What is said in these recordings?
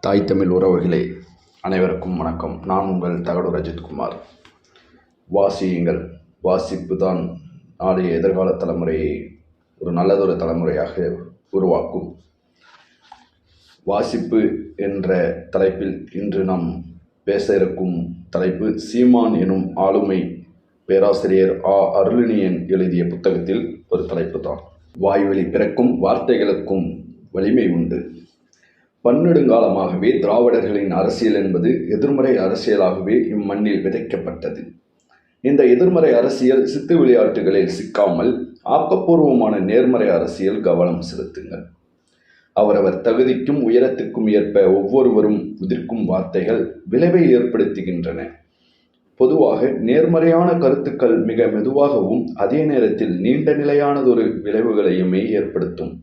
தாய் தமிழ் உறவுகளே அனைவருக்கும் வணக்கம். நான் உங்கள் தகடு ரஜித்குமார் வாசியுங்கள். வாசிப்பு தான் நாளைய எதிர்கால தலைமுறையை ஒரு நல்லதொரு தலைமுறையாக உருவாக்கும். வாசிப்பு என்ற தலைப்பில் இன்று நாம் பேச இருக்கும் தலைப்பு சீமான் எனும் ஆளுமை பேராசிரியர் ஆ. அருளினியன் எழுதிய புத்தகத்தில் ஒரு தலைப்பு தான் வாய்வழி பிறக்கும் வார்த்தைகளுக்கும் வலிமை உண்டு. பன்னெடுங்காலமாகவே திராவிடர்களின் அரசியல் என்பது எதிர்மறை அரசியலாகவே இம்மண்ணில் விதைக்கப்பட்டது. இந்த எதிர்மறை அரசியல் சித்து விளையாட்டுகளில் சிக்காமல் ஆக்கப்பூர்வமான நேர்மறை அரசியல் கவனம் செலுத்துங்கள். அவரவர் தகுதிக்கும் உயரத்துக்கும் ஏற்ப ஒவ்வொருவரும் உதிர்க்கும் வார்த்தைகள் விளைவை ஏற்படுத்துகின்றன. பொதுவாக நேர்மறையான கருத்துக்கள் மிக மெதுவாகவும் அதே நேரத்தில் நீண்ட நிலையானதொரு விளைவுகளையுமே ஏற்படுத்தும்.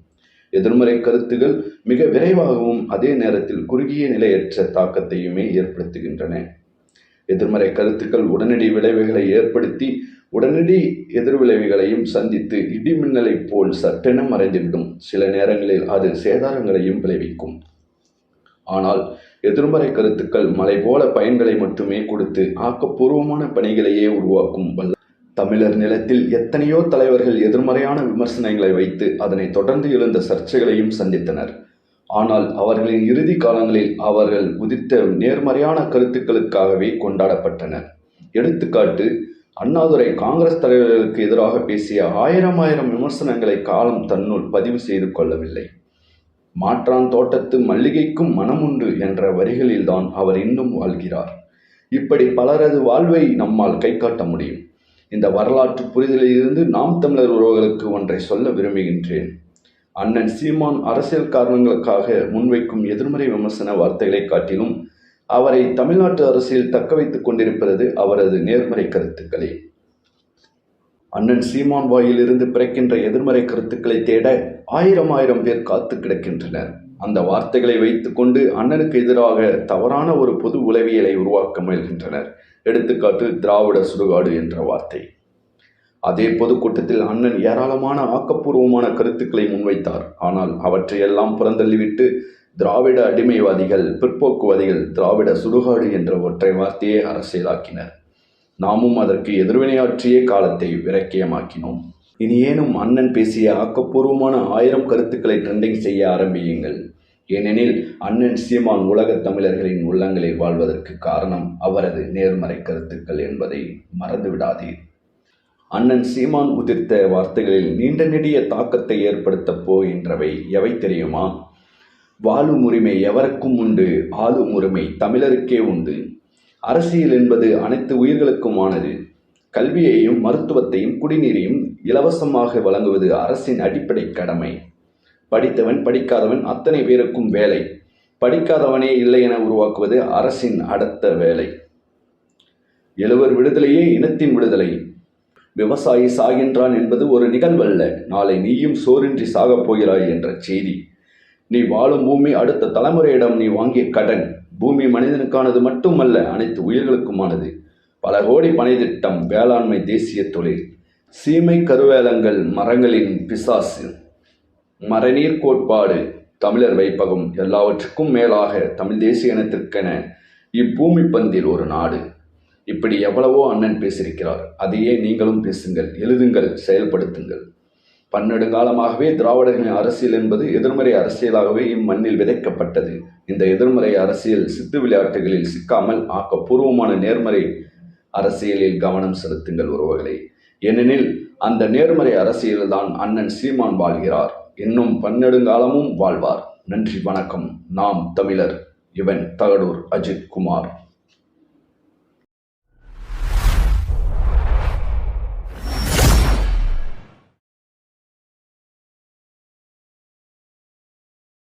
எதிர்மறை கருத்துகள் மிக விரைவாகவும் அதே நேரத்தில் குறுகிய நிலையற்ற தாக்கத்தையுமே ஏற்படுத்துகின்றன. எதிர்மறை கருத்துக்கள் உடனடி விளைவுகளை ஏற்படுத்தி உடனடி எதிர்விளைவுகளையும் சந்தித்து இடிமின்னலைப் போல் சட்டென மறைந்துவிடும் சில நேரங்களில் அது சேதாரங்களையும் விளைவிக்கும். ஆனால் எதிர்மறை கருத்துக்கள் மலை போல பயன்களை மட்டுமே கொடுத்து ஆக்கப்பூர்வமான பணிகளையே உருவாக்கும் வல்ல தமிழர் நிலத்தில் எத்தனையோ தலைவர்கள் எதிர்மறையான விமர்சனங்களை வைத்து அதனை தொடர்ந்து எழுந்த சர்ச்சைகளையும் சந்தித்தனர். ஆனால் அவர்களின் இறுதி காலங்களில் அவர்கள் உதித்த நேர்மறையான கருத்துக்களுக்காகவே கொண்டாடப்பட்டனர். எடுத்துக்காட்டு அண்ணாதுரை காங்கிரஸ் தலைவர்களுக்கு எதிராக பேசிய ஆயிரம் ஆயிரம் விமர்சனங்களை காலம் தன்னுள் பதிவு செய்து கொள்ளவில்லை. மாற்றான் தோட்டத்து மல்லிகைக்கும் மனமுண்டு என்ற வரிகளில்தான் அவர் இன்னும் வாழ்கிறார். இப்படி பலரது வாழ்வை நம்மால் கை காட்ட முடியும். இந்த வரலாற்று புரிதலிலிருந்து நாம் தமிழர் உறவுகளுக்கு ஒன்றை சொல்ல விரும்புகின்றேன். அண்ணன் சீமான் அரசியல் காரணங்களுக்காக முன்வைக்கும் எதிர்மறை விமர்சன வார்த்தைகளை காட்டிலும் அவரை தமிழ்நாட்டு அரசியல் தக்க வைத்துக் கொண்டிருப்பது அவரது நேர்மறை கருத்துக்களே. அண்ணன் சீமான் வாயிலிருந்து பிறக்கின்ற எதிர்மறை கருத்துக்களை தேட ஆயிரம் ஆயிரம் பேர் காத்து கிடக்கின்றனர். அந்த வார்த்தைகளை வைத்துக்கொண்டு அண்ணனுக்கு எதிராக தவறான ஒரு பொது உளவியலை உருவாக்க முயல்கின்றனர். எடுத்துக்காட்டு திராவிட சுடுகாடு என்ற வார்த்தை. அதே பொதுக்கூட்டத்தில் அண்ணன் ஏராளமான ஆக்கப்பூர்வமான கருத்துக்களை முன்வைத்தார். ஆனால் அவற்றையெல்லாம் புறந்தள்ளிவிட்டு திராவிட அடிமைவாதிகள் பிற்போக்குவாதிகள் திராவிட சுடுகாடு என்ற ஒற்றை வார்த்தையை அரசியலாக்கினர். நாமும் அதற்கு எதிர்வினையாற்றிய காலத்தை விரக்கியமாக்கினோம். இனியேனும் ஏனும் அண்ணன் பேசிய ஆக்கப்பூர்வமான ஆயிரம் கருத்துக்களை ட்ரெண்டிங் செய்ய ஆரம்பியுங்கள். ஏனெனில் அண்ணன் சீமான் உலகத் தமிழர்களின் உள்ளங்களில் வாழ்வதற்கு காரணம் அவரது நேர்மறை கருத்துக்கள் என்பதை மறந்துவிடாதீர். அண்ணன் சீமான் உதிர்த்த வார்த்தைகளில் நீண்ட நெடிய தாக்கத்தை ஏற்படுத்தப் போகின்றவை எவை தெரியுமா? வாழும் உரிமை எவருக்கும் உண்டு ஆளும் உரிமை தமிழருக்கே உண்டு. அரசியல் என்பது அனைத்து உயிர்களுக்குமானது. கல்வியையும் மருத்துவத்தையும் குடிநீரையும் இலவசமாக வழங்குவது அரசின் அடிப்படை கடமை. படித்தவன் படிக்காதவன் அத்தனை பேருக்கும் வேலை. படிக்காதவனே இல்லை என உருவாக்குவது அரசின் அடுத்த வேலை. எழுவர் விடுதலையே இனத்தின் விடுதலை. விவசாயி சாகின்றான் என்பது ஒரு நிகழ்வல்ல. நாளை நீயும் சோரின்றி சாகப் போகிறாய் என்ற செய்தி. நீ வாழும் பூமி அடுத்த தலைமுறையிடம் நீ வாங்கிய கடன். பூமி மனிதனுக்கானது மட்டுமல்ல அனைத்து உயிர்களுக்குமானது. பல கோடி பணித்திட்டம் திட்டம் வேளாண்மை தேசிய தொழில் சீமை கருவேலங்கள் மரங்களின் பிசாசு மரநீர் கோட்பாடு தமிழர் வைப்பகம் எல்லாவற்றுக்கும் மேலாக தமிழ் தேசிய இனத்திற்கென இப்பூமி பந்தில் ஒரு நாடு. இப்படி எவ்வளவோ அண்ணன் பேசியிருக்கிறார். அதையே நீங்களும் பேசுங்கள் எழுதுங்கள் செயல்படுத்துங்கள். பன்னெடுங்காலமாகவே திராவிடர்களின் அரசியல் என்பது எதிர்மறை அரசியலாகவே இம்மண்ணில் விதைக்கப்பட்டது. இந்த எதிர்மறை அரசியல் சித்து விளையாட்டுகளில் சிக்காமல் ஆக்கப்பூர்வமான நேர்மறை அரசியலில் கவனம் செலுத்துங்கள் உறவுகளை ஏனெனில் அந்த நேர்மறை அரசியல்தான் அண்ணன் சீமான் வாழ்கிறார். இன்னும் பன்னெடுங்காலமும் வாழ்வார். நன்றி வணக்கம். நாம் தமிழர். இவன் தகடூர் அஜித் குமார்.